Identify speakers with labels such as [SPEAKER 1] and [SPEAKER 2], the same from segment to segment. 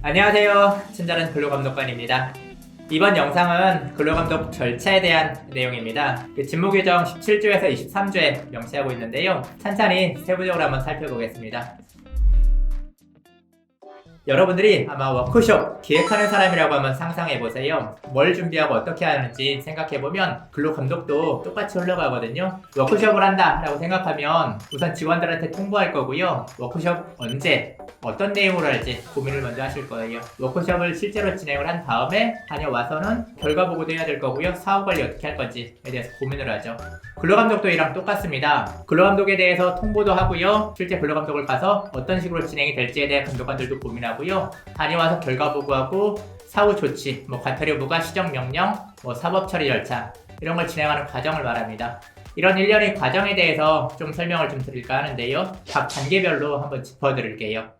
[SPEAKER 1] 안녕하세요. 친절한 근로감독관입니다. 이번 영상은 근로감독 절차에 대한 내용입니다. 그 직무규정 17조에서 23조에 명시하고 있는데요. 찬찬히 세부적으로 한번 살펴보겠습니다. 여러분들이 아마 워크숍 기획하는 사람이라고 한번 상상해 보세요. 뭘 준비하고 어떻게 하는지 생각해 보면 근로 감독도 똑같이 흘러가거든요. 워크숍을 한다라고 생각하면 우선 직원들한테 통보할 거고요. 워크숍 언제 어떤 내용으로 할지 고민을 먼저 하실 거예요. 워크숍을 실제로 진행을 한 다음에 다녀와서는 결과 보고도 해야 될 거고요. 사업 관리 어떻게 할 건지에 대해서 고민을 하죠. 근로감독도 이랑 똑같습니다. 근로감독에 대해서 통보도 하고요. 실제 근로감독을 가서 어떤 식으로 진행이 될지에 대해 감독관들도 고민하고 요. 다녀와서 결과 보고하고 사후 조치, 뭐 과태료 부과, 시정 명령, 뭐 사법 처리 절차 이런 걸 진행하는 과정을 말합니다. 이런 일련의 과정에 대해서 좀 설명을 좀 드릴까 하는데요. 각 단계별로 한번 짚어드릴게요.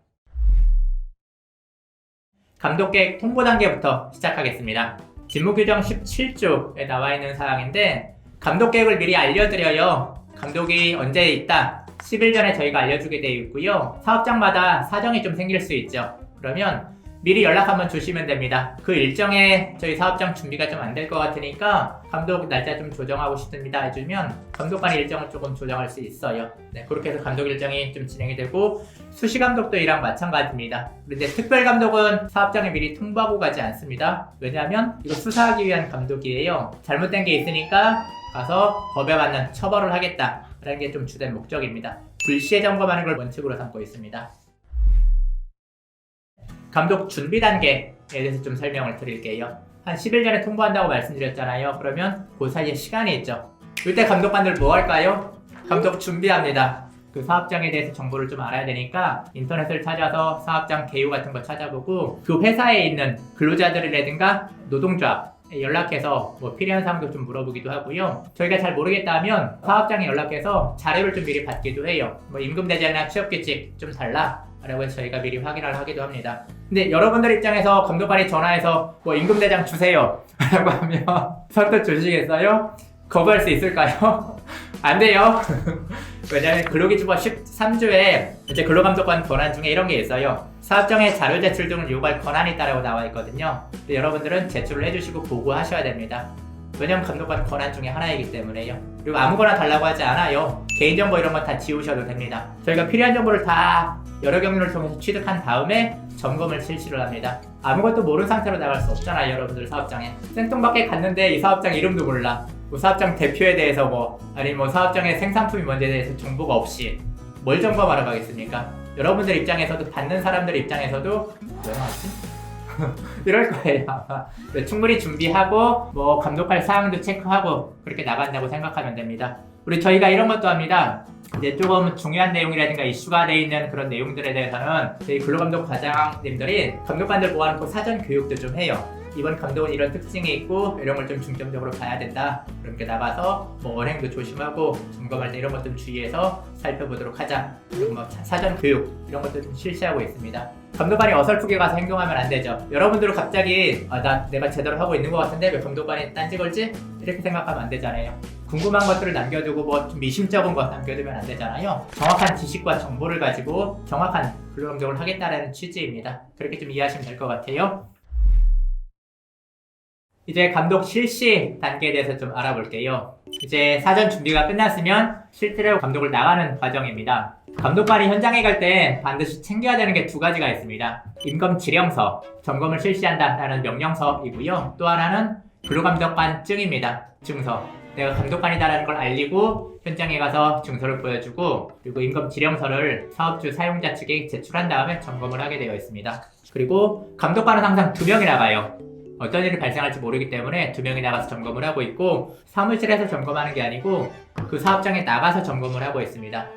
[SPEAKER 1] 감독계획 통보 단계부터 시작하겠습니다. 직무규정 17조에 나와 있는 사항인데 감독 계획을 미리 알려드려요. 감독이 언제 있다. 10일 전에 저희가 알려주게 되어 있고요. 사업장마다 사정이 좀 생길 수 있죠. 그러면 미리 연락 한번 주시면 됩니다. 그 일정에 저희 사업장 준비가 좀 안 될 것 같으니까 감독 날짜 좀 조정하고 싶습니다 해주면 감독관의 일정을 조금 조정할 수 있어요. 네, 그렇게 해서 감독 일정이 좀 진행이 되고 수시 감독도 이랑 마찬가지입니다. 그런데 특별 감독은 사업장에 미리 통보하고 가지 않습니다. 왜냐하면 이거 수사하기 위한 감독이에요. 잘못된 게 있으니까 가서 법에 맞는 처벌을 하겠다라는 게 좀 주된 목적입니다. 불시에 점검하는 걸 원칙으로 삼고 있습니다. 감독 준비 단계에 대해서 좀 설명을 드릴게요. 한 10일 전에 통보한다고 말씀드렸잖아요. 그러면 그 사이에 시간이 있죠. 이때 감독관들 뭐 할까요? 감독 준비합니다. 그 사업장에 대해서 정보를 좀 알아야 되니까 인터넷을 찾아서 사업장 개요 같은 거 찾아보고 그 회사에 있는 근로자들이라든가 노동조합 연락해서 뭐 필요한 사항도 좀 물어보기도 하고요. 저희가 잘 모르겠다 하면 사업장에 연락해서 자료를 좀 미리 받기도 해요. 뭐 임금 대제나 취업 규칙 좀 달라. 라고 해서 저희가 미리 확인을 하기도 합니다. 근데 여러분들 입장에서 감독관이 전화해서 뭐 임금대장 주세요. 라고 하면 선뜻 주시겠어요? 거부할 수 있을까요? 안 돼요. 왜냐하면 근로기준법 13조에 이제 근로감독관 권한 중에 이런 게 있어요. 사업장의 자료 제출 등을 요구할 권한이 있다라고 나와 있거든요. 근데 여러분들은 제출을 해주시고 보고하셔야 됩니다. 왜냐면 감독관 권한 중에 하나이기 때문에요. 그리고 아무거나 달라고 하지 않아요. 개인정보 이런 건 다 지우셔도 됩니다. 저희가 필요한 정보를 다 여러 경로를 통해서 취득한 다음에 점검을 실시를 합니다. 아무것도 모르는 상태로 나갈 수 없잖아요, 여러분들 사업장에. 생뚱밖에 갔는데 이 사업장 이름도 몰라. 뭐 사업장 대표에 대해서 뭐 아니 뭐 사업장의 생산품이 뭔지에 대해서 정보가 없이 뭘 점검하러 가겠습니까? 여러분들 입장에서도 받는 사람들 입장에서도 왜 나왔지? 이럴 거예요 충분히 준비하고 뭐 감독할 사항도 체크하고 그렇게 나간다고 생각하면 됩니다 우리 저희가 이런 것도 합니다 이제 조금 중요한 내용이라든가 이슈가 돼 있는 그런 내용들에 대해서는 저희 근로감독 과장님들이 감독관들 모아놓고 사전 교육도 좀 해요 이번 감독은 이런 특징이 있고 이런 걸 좀 중점적으로 봐야 된다. 그렇게 나가서 뭐 언행도 조심하고 점검할 때 이런 것 좀 주의해서 살펴보도록 하자. 그리고 뭐 사전 교육 이런 것도 좀 실시하고 있습니다. 감독관이 어설프게 가서 행동하면 안 되죠. 여러분들은 갑자기 아, 나 내가 제대로 하고 있는 것 같은데 왜 감독관이 딴지 걸지? 이렇게 생각하면 안 되잖아요. 궁금한 것들을 남겨두고 뭐좀 미심쩍은 거 남겨두면 안 되잖아요. 정확한 지식과 정보를 가지고 정확한 근로감독을 하겠다라는 취지입니다. 그렇게 좀 이해하시면 될 것 같아요. 이제 감독 실시 단계에 대해서 좀 알아볼게요. 이제 사전 준비가 끝났으면 실제로 감독을 나가는 과정입니다. 감독관이 현장에 갈 때 반드시 챙겨야 되는 게 두 가지가 있습니다. 임금 지령서, 점검을 실시한다라는 명령서이고요. 또 하나는 근로감독관 증입니다. 증서. 내가 감독관이다라는 걸 알리고 현장에 가서 증서를 보여주고 그리고 임금 지령서를 사업주 사용자 측에 제출한 다음에 점검을 하게 되어 있습니다. 그리고 감독관은 항상 두 명이 나가요. 어떤 일이 발생할지 모르기 때문에 두 명이 나가서 점검을 하고 있고 사무실에서 점검하는 게 아니고 그 사업장에 나가서 점검을 하고 있습니다.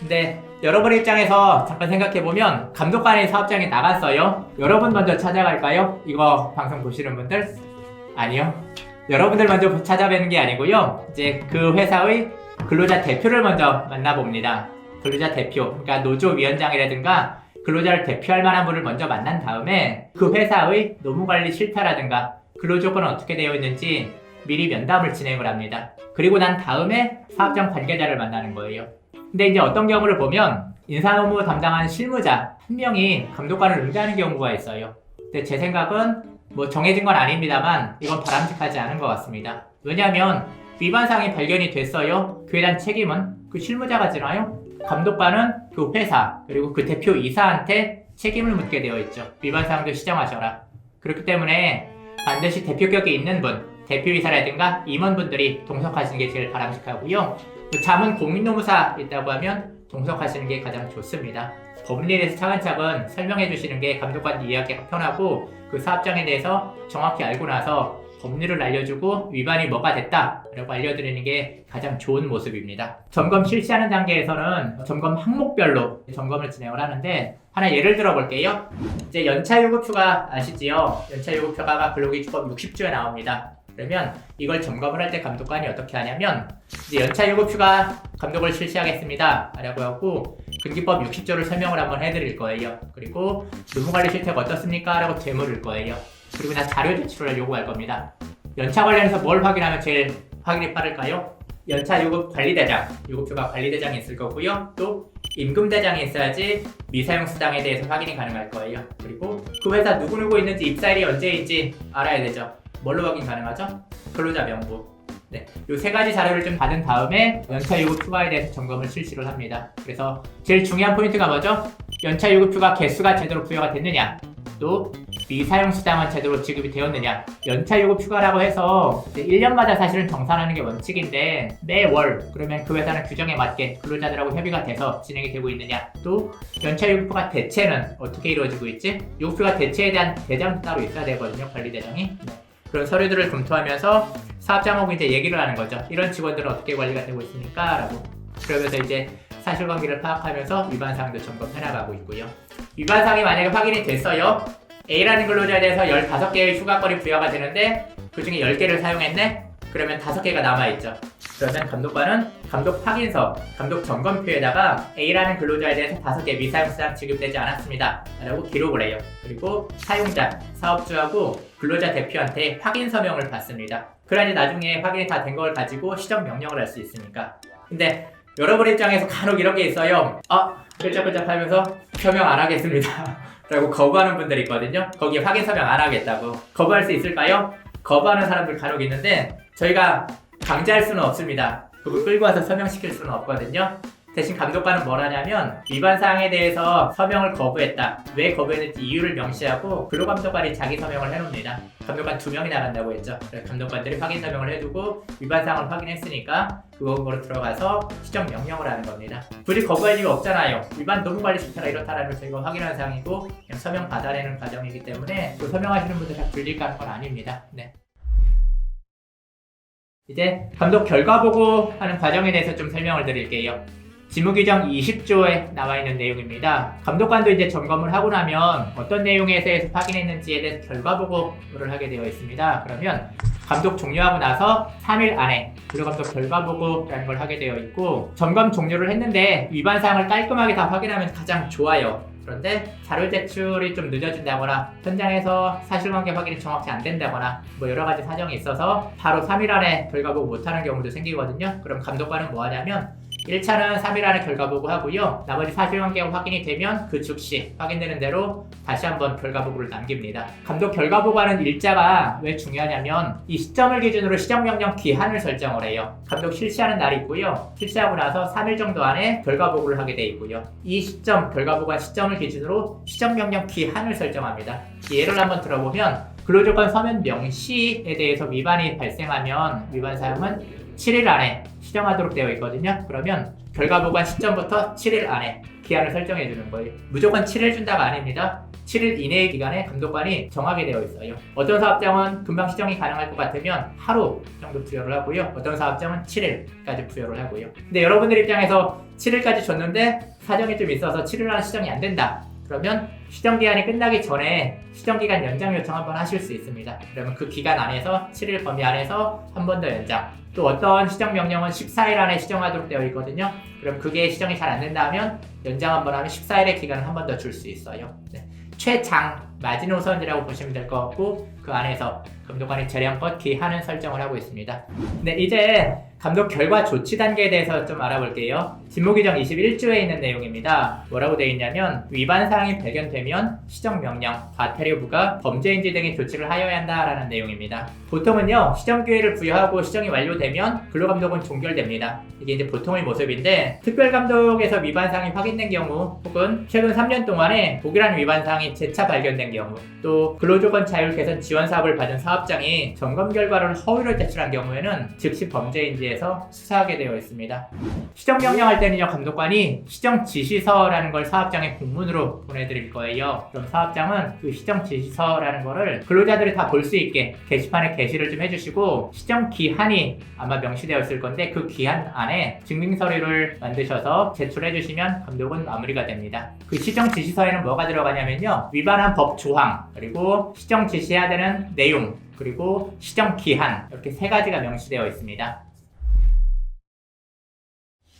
[SPEAKER 1] 근데 여러분 입장에서 잠깐 생각해 보면 감독관이 사업장에 나갔어요. 여러분 먼저 찾아갈까요? 이거 방송 보시는 분들 아니요. 여러분들 먼저 찾아뵈는 게 아니고요. 이제 그 회사의 근로자 대표를 먼저 만나봅니다. 근로자 대표, 그러니까 노조 위원장이라든가 근로자를 대표할 만한 분을 먼저 만난 다음에 그 회사의 노무관리 실태라든가 근로조건은 어떻게 되어 있는지 미리 면담을 진행을 합니다. 그리고 난 다음에 사업장 관계자를 만나는 거예요. 근데 이제 어떤 경우를 보면 인사노무 담당하는 실무자 한 명이 감독관을 응대하는 경우가 있어요. 근데 제 생각은 뭐 정해진 건 아닙니다만 이건 바람직하지 않은 것 같습니다. 왜냐하면 위반 사항이 발견이 됐어요. 그에 대한 책임은 그 실무자가 지나요. 감독관은 그 회사 그리고 그 대표 이사한테 책임을 묻게 되어 있죠. 위반 사항도 시정하셔라. 그렇기 때문에 반드시 대표격이 있는 분, 대표이사라든가 임원분들이 동석하시는 게 제일 바람직하고요. 또 자문 공민노무사 있다고 하면 동석하시는 게 가장 좋습니다. 법리에 대해서 차근차근 설명해 주시는 게 감독관 이해하기가 편하고 그 사업장에 대해서 정확히 알고 나서 법률을 알려주고 위반이 뭐가 됐다라고 알려드리는 게 가장 좋은 모습입니다. 점검 실시하는 단계에서는 점검 항목별로 점검을 진행을 하는데 하나 예를 들어 볼게요. 이제 연차 요구표가 아시지요? 연차 요구표가 근로기준법 60조에 나옵니다. 그러면 이걸 점검을 할 때 감독관이 어떻게 하냐면 이제 연차 요구표가 감독을 실시하겠습니다. 라고 하고 근기법 60조를 설명을 한번 해드릴 거예요. 그리고 의무관리 실태가 어떻습니까? 라고 되물을 거예요. 그리고 나 자료 제출을 요구할 겁니다. 연차 관련해서 뭘 확인하면 제일 확인이 빠를까요? 연차 요구 관리대장, 요구표가 관리대장이 있을 거고요. 또 임금대장이 있어야지 미사용 수당에 대해서 확인이 가능할 거예요. 그리고 그 회사 누구누구 있는지 입사일이 언제인지 알아야 되죠. 뭘로 확인 가능하죠? 근로자 명부. 네, 이 세 가지 자료를 좀 받은 다음에 연차 요구 추가에 대해서 점검을 실시를 합니다. 그래서 제일 중요한 포인트가 뭐죠? 연차 요구표가 개수가 제대로 부여가 됐느냐, 또 미사용 수당은 제대로 지급이 되었느냐. 연차 요구 휴가라고 해서 이제 1년마다 사실은 정산하는 게 원칙인데 매월 그러면 그 회사는 규정에 맞게 근로자들하고 협의가 돼서 진행이 되고 있느냐. 또 연차 요구표가 대체는 어떻게 이루어지고 있지? 요구표가 대체에 대한 대장도 따로 있어야 되거든요. 관리 대장이. 네. 그런 서류들을 검토하면서 사업장하고 이제 얘기를 하는 거죠. 이런 직원들은 어떻게 관리가 되고 있습니까? 라고. 그러면서 이제 사실관계를 파악하면서 위반 사항도 점검해 나가고 있고요. 위반 사항이 만약에 확인이 됐어요. A라는 근로자에 대해서 15개의 휴가권이 부여가 되는데 그 중에 10개를 사용했네? 그러면 5개가 남아있죠. 그러면 감독관은 감독 확인서, 감독 점검표에다가 A라는 근로자에 대해서 5개 미사용수당 지급되지 않았습니다. 라고 기록을 해요. 그리고 사용자, 사업주하고 근로자 대표한테 확인 서명을 받습니다. 그래야지 나중에 확인이 다 된 걸 가지고 시정 명령을 할 수 있으니까. 근데 여러분 입장에서 간혹 이런 게 있어요. 아, 끌적끌적 하면서 서명 안 하겠습니다. 라고 거부하는 분들이 있거든요. 거기에 확인 서명 안 하겠다고. 거부할 수 있을까요? 거부하는 사람들 간혹 있는데 저희가 강제할 수는 없습니다. 그거 끌고 와서 서명시킬 수는 없거든요. 대신 감독관은 뭘 하냐면 위반 사항에 대해서 서명을 거부했다. 왜 거부했는지 이유를 명시하고 근로 감독관이 자기 서명을 해놓습니다. 감독관 두 명이 나간다고 했죠. 그래서 감독관들이 확인 서명을 해두고 위반 사항을 확인했으니까 그거로 들어가서 시정 명령을 하는 겁니다. 굳이 거부할 이유 없잖아요. 위반 노무관리 실태가 이렇다라는 걸 저희가 확인한 사항이고 그냥 서명 받아내는 과정이기 때문에 또 서명하시는 분들 다 불리가 하는 건 아닙니다. 네. 이제 감독 결과 보고 하는 과정에 대해서 좀 설명을 드릴게요. 지무규정 20조에 나와 있는 내용입니다. 감독관도 이제 점검을 하고 나면 어떤 내용에 대해서 확인했는지에 대해서 결과 보고를 하게 되어 있습니다. 그러면 감독 종료하고 나서 3일 안에 근로감독 결과 보고라는 걸 하게 되어 있고 점검 종료를 했는데 위반 사항을 깔끔하게 다 확인하면 가장 좋아요. 그런데 자료 제출이 좀 늦어진다거나 현장에서 사실관계 확인이 정확히 안 된다거나 뭐 여러 가지 사정이 있어서 바로 3일 안에 결과 보고 못하는 경우도 생기거든요. 그럼 감독관은 뭐 하냐면 1차는 3일 안에 결과 보고 하고요. 나머지 사실관계가 확인이 되면 그 즉시 확인되는 대로 다시 한번 결과 보고를 남깁니다. 감독 결과 보고하는 일자가 왜 중요하냐면 이 시점을 기준으로 시정 명령 기한을 설정을 해요. 감독 실시하는 날이 있고요. 실시하고 나서 3일 정도 안에 결과 보고를 하게 돼 있고요. 이 시점 결과 보고한 시점을 기준으로 시정 명령 기한을 설정합니다. 예를 한번 들어보면 근로조건 서면 명시에 대해서 위반이 발생하면 위반 사용은 7일 안에 시정하도록 되어 있거든요. 그러면 결과 보관 시점부터 7일 안에 기한을 설정해 주는 거예요. 무조건 7일 준다가 아닙니다. 7일 이내의 기간에 감독관이 정하게 되어 있어요. 어떤 사업장은 금방 시정이 가능할 것 같으면 하루 정도 부여를 하고요. 어떤 사업장은 7일까지 부여를 하고요. 근데 여러분들 입장에서 7일까지 줬는데 사정이 좀 있어서 7일 안에 시정이 안 된다. 그러면 시정 기간이 끝나기 전에 시정 기간 연장 요청 한번 하실 수 있습니다. 그러면 그 기간 안에서 7일 범위 안에서 한 번 더 연장. 또 어떤 시정 명령은 14일 안에 시정하도록 되어 있거든요. 그럼 그게 시정이 잘 안 된다 하면 연장 한 번 하면 14일의 기간을 한 번 더 줄 수 있어요. 네. 최장 마지노선이라고 보시면 될 것 같고 그 안에서 감독관이 재량껏 기하는 설정을 하고 있습니다. 네, 이제 감독 결과 조치 단계에 대해서 좀 알아볼게요. 직무 규정 21조에 있는 내용입니다. 뭐라고 되어 있냐면 위반 사항이 발견되면 시정 명령, 과태료 부과, 범죄인지 등의 조치를 하여야 한다라는 내용입니다. 보통은요 시정 기회를 부여하고 시정이 완료되면 근로감독은 종결됩니다. 이게 이제 보통의 모습인데 특별감독에서 위반 사항이 확인된 경우 혹은 최근 3년 동안에 독일한 위반 사항이 재차 발견된 경우 또 근로조건 자율 개선 지원 사업을 받은 사업장이 점검 결과를 허위로 제출한 경우에는 즉시 범죄인지에서 수사하게 되어 있습니다. 시정 명령할 때는요 감독관이 시정 지시서라는 걸 사업장에 공문으로 보내드릴 거예요. 그럼 사업장은 그 시정 지시서라는 거를 근로자들이 다 볼 수 있게 게시판에 게시를 좀 해주시고 시정 기한이 아마 명시되어 있을 건데 그 기한 안에 증빙 서류를 만드셔서 제출해 주시면 감독은 마무리가 됩니다. 그 시정 지시서에는 뭐가 들어가냐면요 위반한 법 조항 그리고 시정 지시해야 되는 내용 그리고 시정 기한 이렇게 세 가지가 명시되어 있습니다.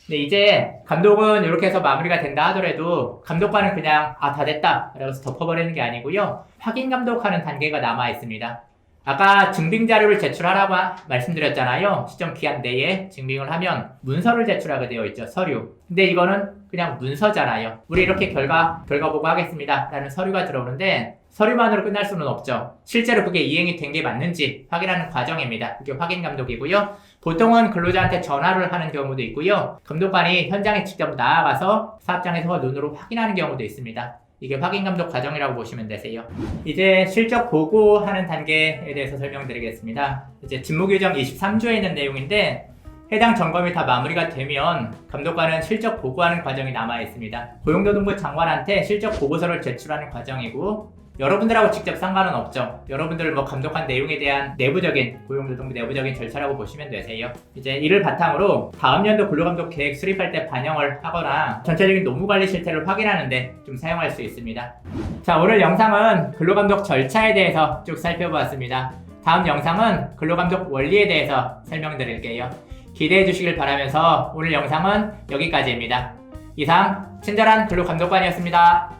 [SPEAKER 1] 네, 이제 감독은 이렇게 해서 마무리가 된다 하더라도 감독관은 그냥 아 다 됐다 라고 해서 덮어버리는 게 아니고요. 확인 감독하는 단계가 남아 있습니다. 아까 증빙 자료를 제출하라고 하- 말씀드렸잖아요. 시정 기한 내에 증빙을 하면 문서를 제출하게 되어 있죠 서류. 근데 이거는 그냥 문서잖아요. 우리 이렇게 결과 결과 보고 하겠습니다 라는 서류가 들어오는데 서류만으로 끝날 수는 없죠 실제로 그게 이행이 된 게 맞는지 확인하는 과정입니다 그게 확인 감독이고요 보통은 근로자한테 전화를 하는 경우도 있고요. 감독관이 현장에 직접 나아가서 사업장에서 눈으로 확인하는 경우도 있습니다. 이게 확인 감독 과정이라고 보시면 되세요. 이제 실적 보고하는 단계에 대해서 설명드리겠습니다. 이제 직무 규정 23조에 있는 내용인데 해당 점검이 다 마무리가 되면 감독관은 실적 보고하는 과정이 남아 있습니다. 고용노동부 장관한테 실적 보고서를 제출하는 과정이고 여러분들하고 직접 상관은 없죠. 여러분들 뭐 감독한 내용에 대한 내부적인 고용노동부 내부적인 절차라고 보시면 되세요. 이제 이를 바탕으로 다음 연도 근로감독 계획 수립할 때 반영을 하거나 전체적인 노무관리 실태를 확인하는데 좀 사용할 수 있습니다. 자 오늘 영상은 근로감독 절차에 대해서 쭉 살펴보았습니다. 다음 영상은 근로감독 원리에 대해서 설명드릴게요. 기대해 주시길 바라면서 오늘 영상은 여기까지입니다. 이상 친절한 근로감독관이었습니다.